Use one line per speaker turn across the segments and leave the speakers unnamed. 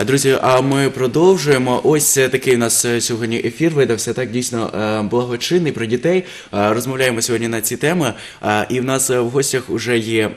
А, Друзі, а ми продовжуємо. Ось е, такий у нас е, сьогодні ефір видався так дійсно е, благочинний про дітей. Е, Розмовляємо сьогодні на ці теми. Е, І в нас е, в гостях вже є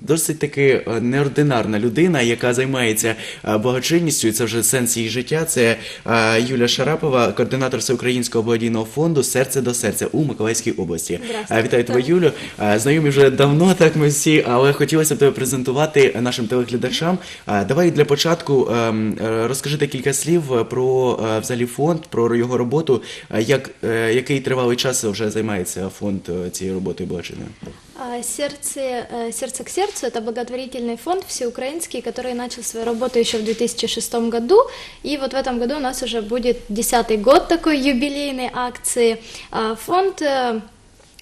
досить таки е, неординарна людина, яка займається е, благочинністю. і Це вже сенс її життя. Це е, Юля Шарапова, координатор Всеукраїнського благодійного фонду Серце до серця у Миколаївській області. Е, Вітаю тебе, Юлю. Е, Знайомі вже давно, так ми всі, але хотілося б тебе презентувати нашим телеглядачам. Е, Давай для початку ем, е, розкажи декілька слів е, про е, взагалі фонд, про його роботу. Е, Як, е, який тривалий час вже займається фонд е, цією роботою благочинною?
А, Сердце, э, «Сердце к сердцу» — это благотворительный фонд всеукраинский, который начал свою работу еще в 2006 году. И вот в этом году у нас уже будет десятый год такой юбилейной акции. А, Фонд э,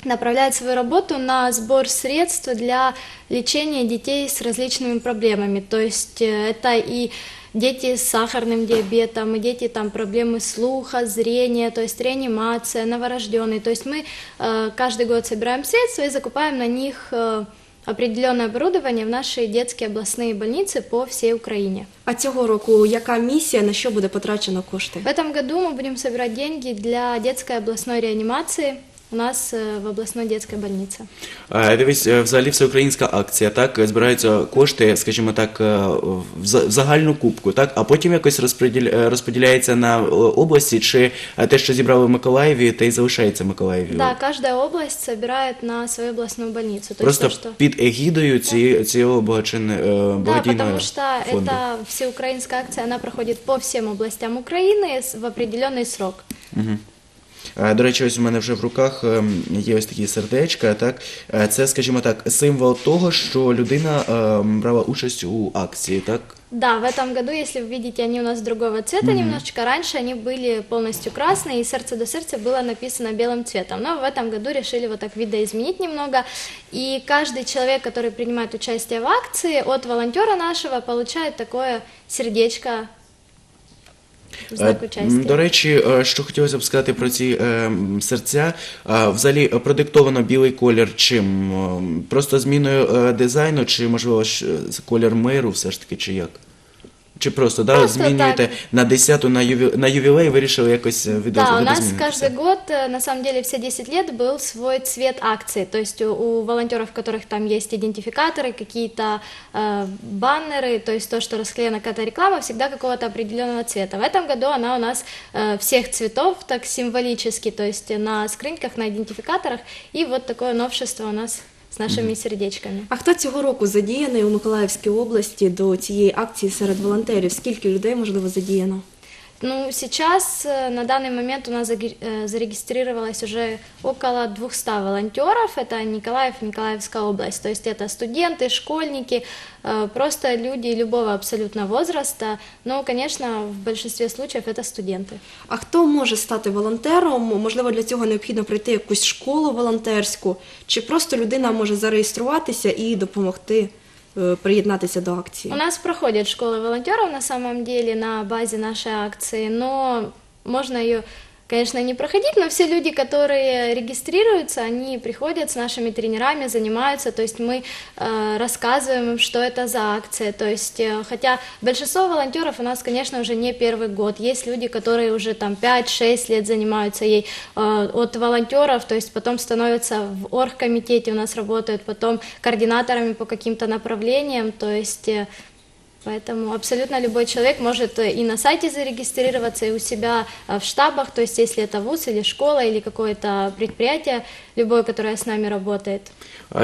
направляет свою работу на сбор средств для лечения детей с различными проблемами. То есть э, это и дети с сахарным диабетом, и дети там проблемы слуха, зрения, то есть реанимация, новорожденные. То есть мы э, каждый год собираем средства и закупаем на них э, определенное оборудование в наши детские областные больницы по всей Украине.
А цього року яка місія, на що буде потрачено кошти?
В этом году мы будем собирать деньги для детской областной реанимации у нас э, в областной детской больнице.
Е, Дивись, е, взагалі всеукраїнська акція, так збираються кошти, скажімо так, е, в за- в загальну кубку, так, а потім якось розподіл- е, розподіляється на е, області, чи е, те, що зібрали в Миколаєві, те й залишається в Миколаєві.
Да, каждая область собирает на свою областную больницу. То
Просто
есть то, что...
під егідою ці, цього благочин, е,
Да,
благодійного
потому что
фонду.
это всеукраинская акция, она проходит по всем областям Украины с- в определенный срок.
Е, До речі, ось у мене вже в руках ем, є ось такі сердечка. Так, Е, це, скажімо так, символ того, що людина ем, брала участь у акції, так.
Да, в этом году, если вы видите, они у нас другого цвета немножечко. Раньше они были полностью красные, и сердце до сердца было написано белым цветом. Но в этом году решили вот так видоизменить немного. И каждый человек, который принимает участие в акции, от волонтера нашего получает такое сердечко
до речі, е, що хотілося б сказати про ці е, серця. Е, Взагалі е, продиктовано білий колір чим? Просто зміною е, дизайну, чи можливо е, колір миру, все ж таки, чи як? Чи просто, да,
Просто
змінюєте
так.
на 10-ту на, юві... на ювілей, вирішили якось е, відо...
Да, у нас
видозмінити
каждый
все?
год, э, на самом деле, все 10 лет был свой цвет акции. То есть у, у волонтеров, у которых там есть идентификаторы, какие-то э, баннеры, то есть то, что расклеена какая-то реклама, всегда какого-то определенного цвета. В этом году она у нас э, всех цветов, так символически, то есть на скриньках, на идентификаторах. И вот такое новшество у нас нашими сердечками.
А хто цього року задіяний у Миколаївській області до цієї акції серед волонтерів? Скільки людей можливо задіяно?
Ну, сейчас э, на данный момент у нас заги- э, зарегистрировалось уже около 200 волонтеров. Это Николаев, Николаевская область. То есть это студенты, школьники, э, просто люди любого абсолютно возраста. Но, конечно, в большинстве случаев это студенты.
А хто може стати волонтером? Можливо, для цього необхідно пройти якусь школу волонтерську, чи просто людина може зареєструватися і допомогти е, Приєднатися до акції?
У нас проходять школи волонтеров на самом деле на базі нашої акції, но можно ее, конечно, не проходить, но все люди, которые регистрируются, они приходят с нашими тренерами, занимаются, то есть мы э, рассказываем им, что это за акция, то есть, э, хотя большинство волонтеров у нас, конечно, уже не первый год, есть люди, которые уже там 5-6 лет занимаются ей, э, от волонтеров, то есть потом становятся в оргкомитете у нас работают, потом координаторами по каким-то направлениям, то есть э, Поэтому абсолютно любой человек может э, и на сайте зарегистрироваться, и у себя э, в штабах, то есть если это вуз или школа, или какое-то предприятие, любое, которое с нами работает.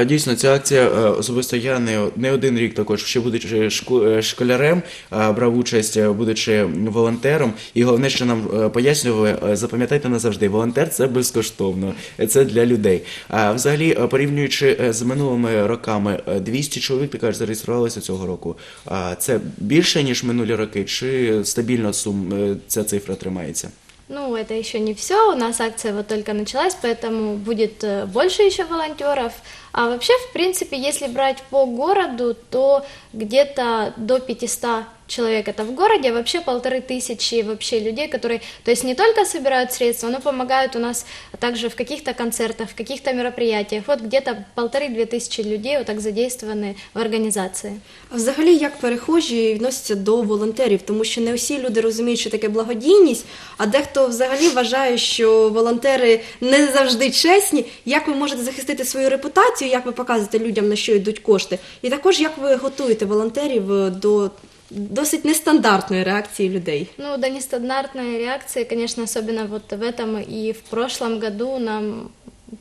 Дійсно, ця акція е, особисто я не, не один рік також, ще будучи шко- е, школярем, е, брав участь, е, будучи волонтером. І головне, що нам е, пояснювали, е, запам'ятайте назавжди, волонтер це безкоштовно, е, це для людей. А взагалі, е, порівнюючи е, з минулими роками, е, 200 чоловік, ти кажеш, зареєструвалися цього року. А це більше ніж минулі роки, чи стабільно е, ця цифра тримається?
Ну, это еще не все, у нас акция вот только началась, поэтому будет э, больше еще волонтеров. А вообще, в принципе, если брать по городу, то где-то до 500 человек это в городе, а вообще полторы тысячи вообще людей, которые, то есть не только собирают средства, но помогают у нас также в каких-то концертах, в каких-то мероприятиях. Вот где-то полторы-две тысячи людей вот так задействованы в организации.
А Взагалі, як перехожі відносяться до волонтерів, тому що не всі люди розуміють, що таке благодійність, а дехто взагалі вважає, що волонтери не завжди чесні. Як ви можете захистити свою репутацію, як ви показуєте людям, на що йдуть кошти, і також як ви готуєте волонтерів е, до досить нестандартной реакции людей?
Ну, до нестандартной реакции, конечно, особенно вот в этом и в прошлом году нам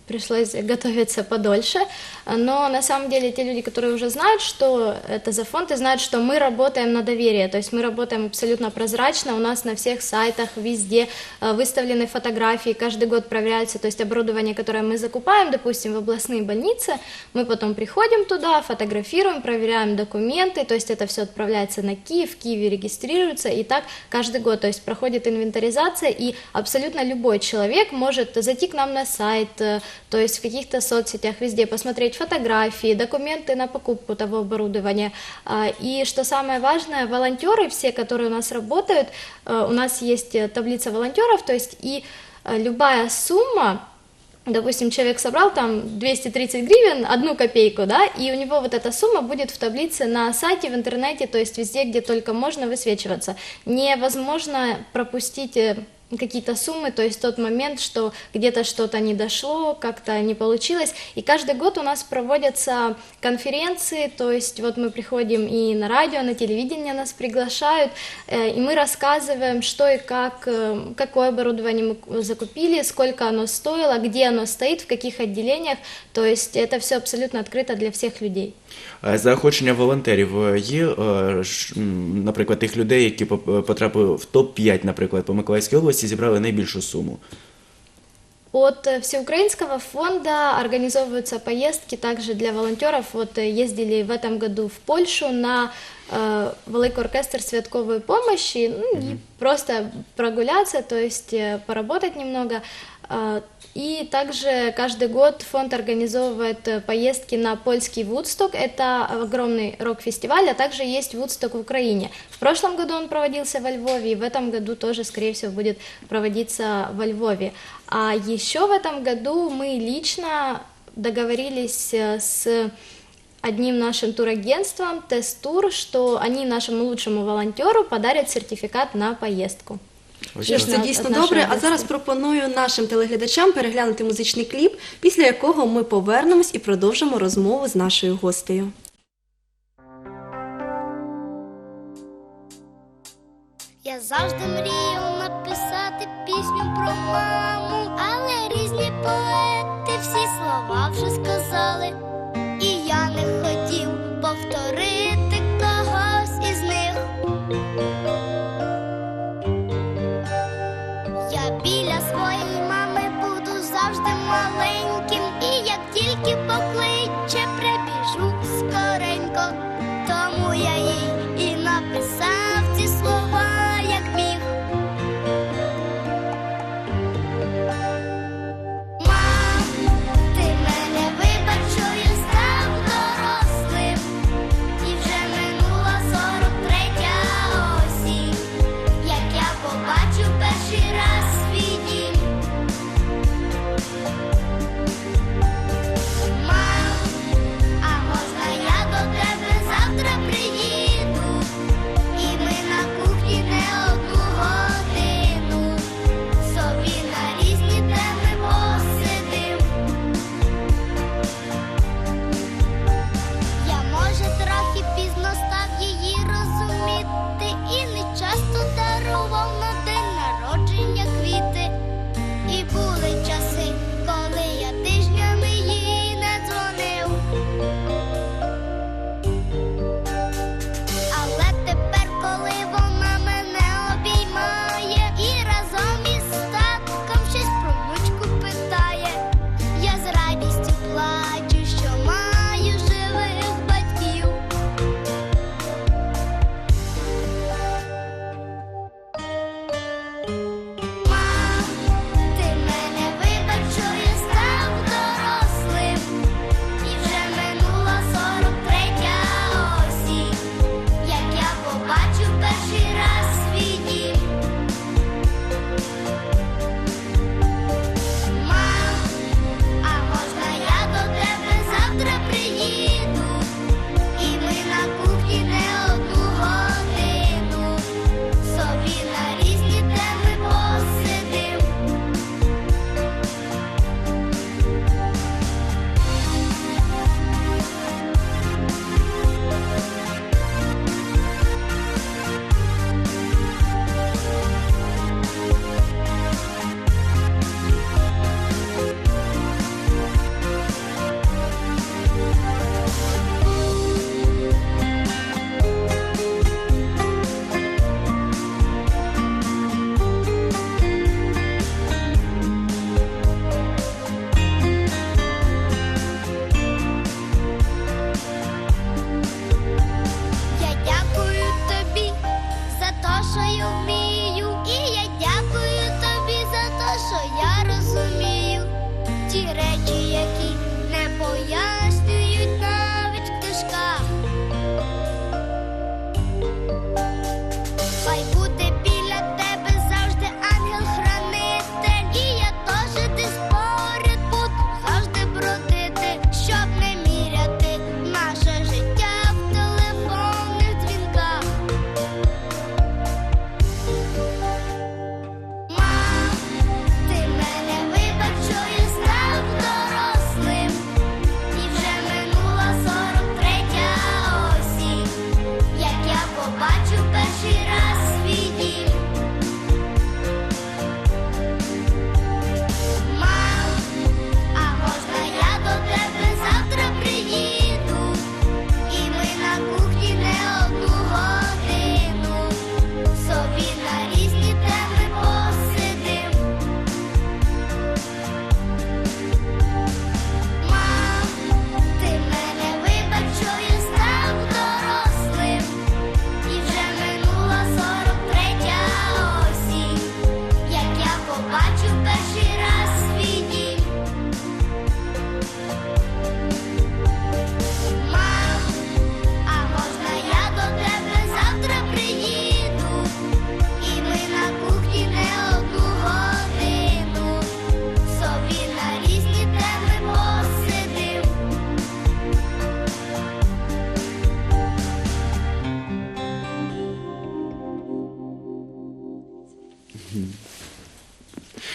пришлось готовиться подольше, но на самом деле те люди, которые уже знают, что это за фонд, и знают, что мы работаем на доверие, то есть мы работаем абсолютно прозрачно, у нас на всех сайтах, везде э, выставлены фотографии, каждый год проверяется, то есть оборудование, которое мы закупаем, допустим, в областные больницы, мы потом приходим туда, фотографируем, проверяем документы, то есть это все отправляется на Киев, в Киеве регистрируется, и так каждый год, то есть проходит инвентаризация, и абсолютно любой человек может зайти к нам на сайт, э, то есть в каких-то соцсетях, везде посмотреть фотографии, документы на покупку того оборудования. А, И что самое важное, волонтеры, все, которые у нас работают, э, у нас есть э, таблица волонтеров, то есть и э, любая сумма, допустим, человек собрал там 230 гривен, одну копейку, да, и у него вот эта сумма будет в таблице на сайте, в интернете, то есть везде, где только можно высвечиваться. Невозможно пропустить какие-то суммы, то есть тот момент, что где-то что-то не дошло, как-то не получилось. И каждый год у нас проводятся конференции, то есть вот мы приходим и на радио, на телевидение нас приглашают, э, и мы рассказываем, что и как, э, какое оборудование мы закупили, сколько оно стоило, где оно стоит, в каких отделениях, то есть это все абсолютно открыто для всех людей.
Е, Заохочення волонтерів е, є, е, ш- м, наприклад, тих людей, які поп- потрапили в топ-5, наприклад, по Миколаївській області, зібрали найбільшу суму.
От э, Всеукраинского фонда организовываются поездки также для волонтеров. Вот э, ездили в этом году в Польшу на э, Великий оркестр святковой помощи ну, и просто прогуляться, то есть э, поработать немного. А, И также каждый год фонд организовывает э, поездки на польский Вудсток, это огромный рок-фестиваль, а также есть Вудсток в Украине. В прошлом году он проводился во Львове, и в этом году тоже, скорее всего, будет проводиться во Львове. А еще в этом году мы лично договорились э, с одним нашим турагентством, Тест-тур, что они нашему лучшему волонтеру подарят сертификат на поездку.
Що ж, це дійсно добре. А зараз пропоную нашим телеглядачам переглянути музичний кліп, після якого ми повернемось і продовжимо розмову з нашою гостею.
Я завжди мріяв написати пісню про маму, але різні поети всі слова вже сказали,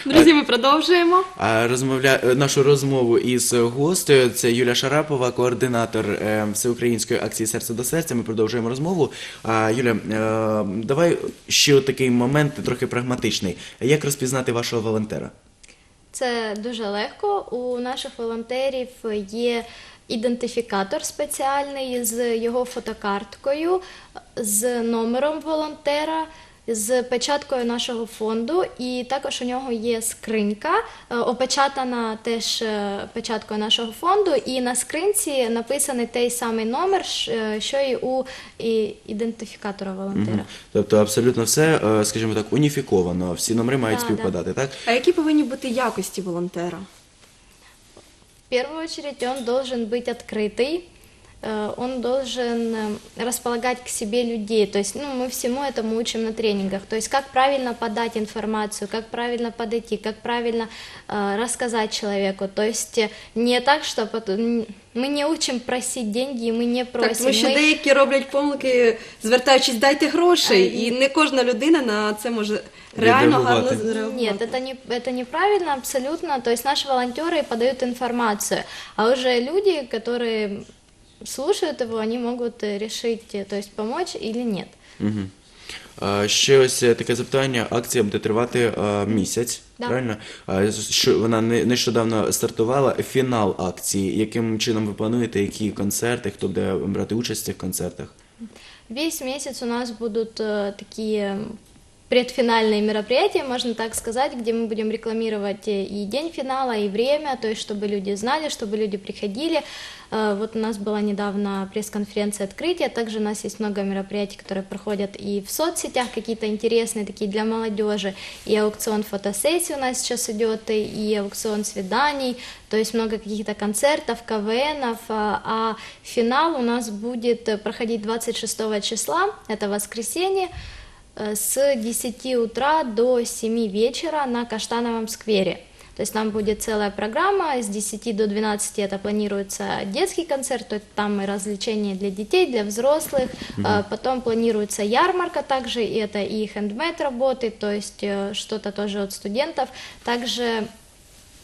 Друзі, ми продовжуємо.
А розмовля... е, нашу розмову із гостею це Юля Шарапова, координатор е, всеукраїнської акції Серце до серця. Ми продовжуємо розмову. Юля, е, давай ще такий момент трохи прагматичний. Як розпізнати вашого волонтера?
Це дуже легко. У наших волонтерів є ідентифікатор спеціальний з його фотокарткою, з номером волонтера З печаткою нашого фонду, і також у нього є скринька, е, опечатана теж е, печаткою нашого фонду, і на скринці написаний той самий номер, ш- е, що і у і- ідентифікатора волонтера.
Тобто абсолютно все, е, скажімо так, уніфіковано. Всі номери мають
Да,
співпадати, так?
А які повинні бути якості волонтера?
В первую очередь он должен быть открытый, э, он должен э, располагать к себе людей. То есть ну, мы всему этому учим на тренингах. То есть как правильно подать информацию, как правильно подойти, как правильно э, рассказать человеку. То есть э, не так, что потом- мы не учим просить деньги, и мы не просим.
Так, тому що
мы-
деякі роблять помилки, звертаючись, дайте грошей, і не кожна людина на це може реально гарно
Відреагувати.
зреагувати.
Нет, это, не, это неправильно абсолютно. То есть наши волонтеры подают информацию, а уже люди, которые слушают его, они могут э, решить, э, то есть помочь или нет.
Угу. А, ще ось е, таке запитання. Акція буде тривати е, місяць,
Да.
правильно? А, що вона не- нещодавно стартувала. Фінал акції. Яким чином ви плануєте, які концерти, хто буде брати участь в цих концертах?
Весь месяц у нас будут э, такие Предфинальные мероприятия, можно так сказать, где мы будем рекламировать и день финала, и время, то есть чтобы люди знали, чтобы люди приходили. Э, Вот у нас была недавно пресс-конференция открытия, также у нас есть много мероприятий, которые проходят и в соцсетях, какие-то интересные такие для молодежи, и аукцион фотосессий у нас сейчас идет, и аукцион свиданий, то есть много каких-то концертов, КВНов, а а финал у нас будет проходить 26 числа, это воскресенье, с 10 утра до 7 вечера на Каштановом сквере. То есть там будет целая программа, с 10 до 12 это планируется детский концерт, то есть там и развлечения для детей, для взрослых, А потом планируется ярмарка также, и это и хендмейд работы, то есть э, что-то тоже от студентов. Также Э,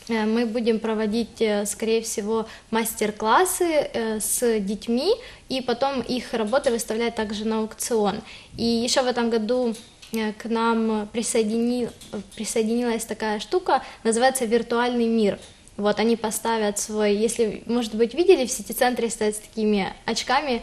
мы будем проводить, э, скорее всего, мастер-классы э, с детьми, и потом их работы выставлять также на аукцион. И еще в этом году э, к нам присоедини- присоединилась такая штука, называется «Виртуальный мир». Вот они поставят свой, если, может быть, видели, в сити-центре стоят с такими очками,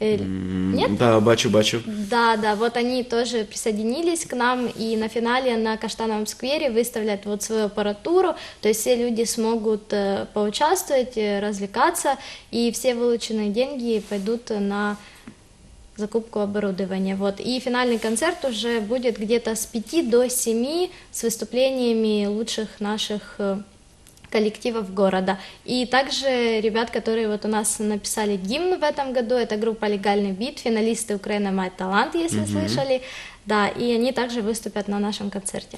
нет?
Так, бачу, бачу.
Да, да, вот они тоже присоединились к нам и на финале на Каштановом сквере выставлят вот свою аппаратуру, то есть все люди смогут э, поучаствовать, э, развлекаться, и все вылученные деньги пойдут на закупку оборудования. Вот. И финальный концерт уже будет где-то с 5 до 7 с выступлениями лучших наших э, коллективов города. И также ребят, которые вот у нас написали гимн в этом году, это группа «Легальный бит», финалисты Украина «Май талант», если слышали, да, и они также выступят на нашем концерте.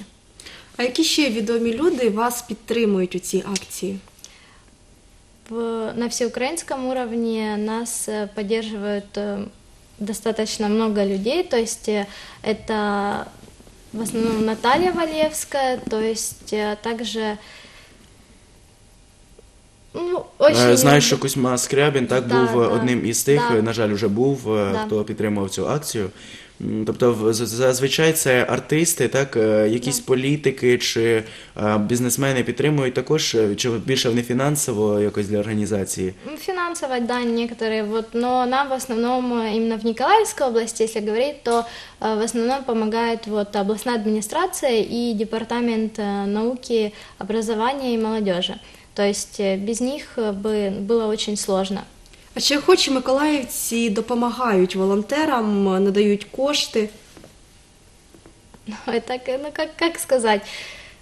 А які ще відомі люди вас підтримують у цій акції?
В- на всеукраинском уровне нас э, поддерживают э, достаточно много людей, то есть э, это в основном Наталья Валевская, то есть э, также ну, очень
Е, Знаю,
много-
що Кузьма Скрябін так
Да,
був е,
да.
одним із тих,
Да.
е, на жаль, вже був, е,
Да.
хто підтримував цю акцію. М, Тобто, в- з- зазвичай це артисти, так, е, якісь політики чи е, бізнесмени підтримують також, е, чи більше вони фінансово якось для організації.
Ну, Финансово, да, некоторые, вот, но нам в основном э, именно в Николаевской области, если говорить, то э, в основном помогает вот областная администрация и департамент э, науки, образования и молодежи. То есть э, без них э, бы было очень сложно.
А чи охочі миколаївці допомагають волонтерам, надають кошти?
Ну, это, к- ну как, как сказать,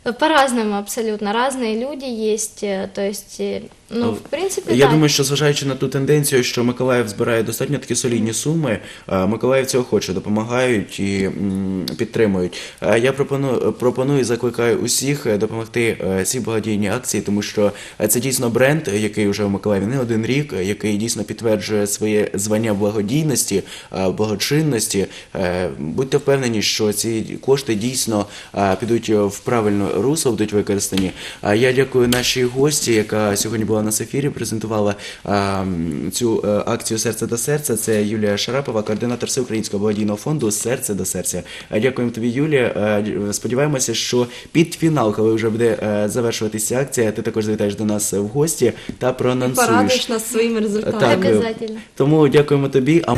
Э, по-разному абсолютно, разные люди есть, э, то есть э, Ну, в принципе,
Я
да.
думаю, що зважаючи на ту тенденцію, що Миколаїв збирає достатньо такі солідні суми, е, миколаївці охоче допомагають і м, підтримують. Е, Я пропоную пропоную і закликаю усіх е, допомогти е, цій благодійній акції, тому що е, це дійсно бренд, е, який вже в Миколаєві не один рік, е, який дійсно підтверджує своє звання благодійності, е, благочинності. Е, Будьте впевнені, що ці кошти дійсно е, підуть в правильне русло, будуть використані. А я дякую нашій гості, яка сьогодні була на ефірі, презентувала е, цю е, акцію Серце до серця. Це Юлія Шарапова, координатор Всеукраїнського благодійного фонду Серце до серця. Е, Дякуємо тобі, Юлія. Е, Сподіваємося, що під фінал, коли вже буде завершуватися акція, ти також завітаєш до нас в гості та проанонсуєш.
Порадуєш нас своїми результатами.
Так, Тому дякуємо тобі. А